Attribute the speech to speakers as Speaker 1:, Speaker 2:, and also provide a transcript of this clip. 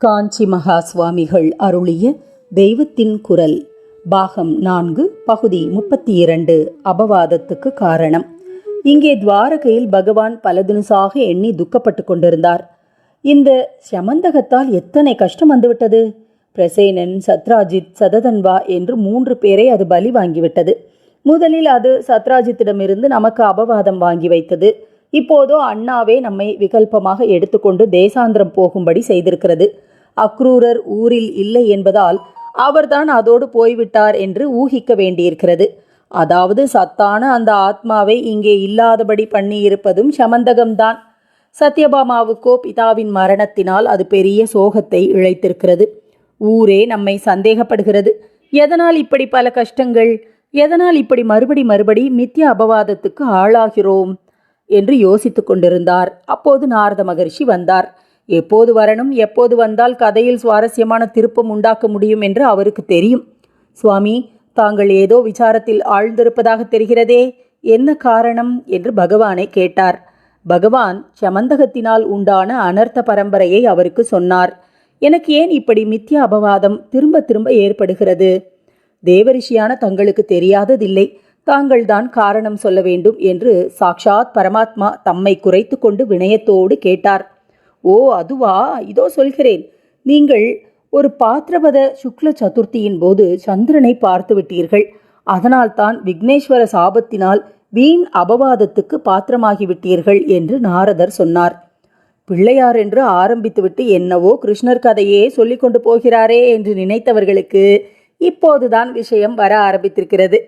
Speaker 1: காஞ்சி மகா சுவாமிகள் அருளிய தெய்வத்தின் குரல் பாகம் நான்கு பகுதி முப்பத்தி இரண்டு அபவாதத்துக்கு காரணம். இங்கே துவாரகையில் பகவான் பல எண்ணி துக்கப்பட்டு கொண்டிருந்தார். இந்த சமந்தகத்தால் எத்தனை கஷ்டம் வந்துவிட்டது? பிரசேனன் சத்ராஜித் சததன்வா என்று மூன்று பேரை அது பலி வாங்கிவிட்டது. முதலில் அது சத்ராஜித்திடமிருந்து நமக்கு அபவாதம் வாங்கி வைத்தது. இப்போதோ அண்ணாவே நம்மை விகல்பமாக எடுத்துக்கொண்டு தேசாந்திரம் போகும்படி செய்திருக்கிறது. அக்ரூரர் ஊரில் இல்லை என்பதால் அவர்தான் அதோடு போய்விட்டார் என்று ஊகிக்க வேண்டியிருக்கிறது. அதாவது சத்தான அந்த ஆத்மாவை இங்கே இல்லாதபடி பண்ணியிருப்பதும் சமந்தகம்தான். சத்யபாமாவுக்கோ பிதாவின் மரணத்தினால் அது பெரிய சோகத்தை இழைத்திருக்கிறது. ஊரே நம்மை சந்தேகப்படுகிறது. எதனால் இப்படி பல கஷ்டங்கள்? எதனால் இப்படி மறுபடி மறுபடி மித்திய அபவாதத்துக்கு ஆளாகிறோம்? என்று யோசித்து கொண்டிருந்தார். அப்போது நாரத மகர்ஷி வந்தார். எப்போது வரணும் எப்போது வந்தால் கதையில் சுவாரஸ்யமான திருப்பம் உண்டாக்க முடியும் என்று அவருக்கு தெரியும். சுவாமி தாங்கள் ஏதோ விசாரத்தில் ஆழ்ந்திருப்பதாக தெரிகிறதே என்ன காரணம் என்று பகவானை கேட்டார். பகவான் சமந்தகத்தினால் உண்டான அனர்த்த பரம்பரையை அவருக்கு சொன்னார். எனக்கு ஏன் இப்படி மித்யா அபவாதம் திரும்ப திரும்ப ஏற்படுகிறது? தேவரிஷியான தங்களுக்கு தெரியாததில்லை தாங்கள்தான் காரணம் சொல்ல வேண்டும் என்று சாக்ஷாத் பரமாத்மா தம்மை குறைத்து கொண்டு வினயத்தோடு கேட்டார். ஓ அதுவா? இதோ சொல்கிறேன். நீங்கள் ஒரு பாத்திரபத சுக்ல சதுர்த்தியின் போது சந்திரனை பார்த்து விட்டீர்கள். அதனால்தான் விக்னேஸ்வர சாபத்தினால் வீண் அபவாதத்துக்கு பாத்திரமாகிவிட்டீர்கள் என்று நாரதர் சொன்னார். பிள்ளையார் என்று ஆரம்பித்துவிட்டு என்னவோ கிருஷ்ணர் கதையே சொல்லிக்கொண்டு போகிறாரே என்று நினைத்தவர்களுக்கு இப்போதுதான் விஷயம் வர ஆரம்பித்திருக்கிறது.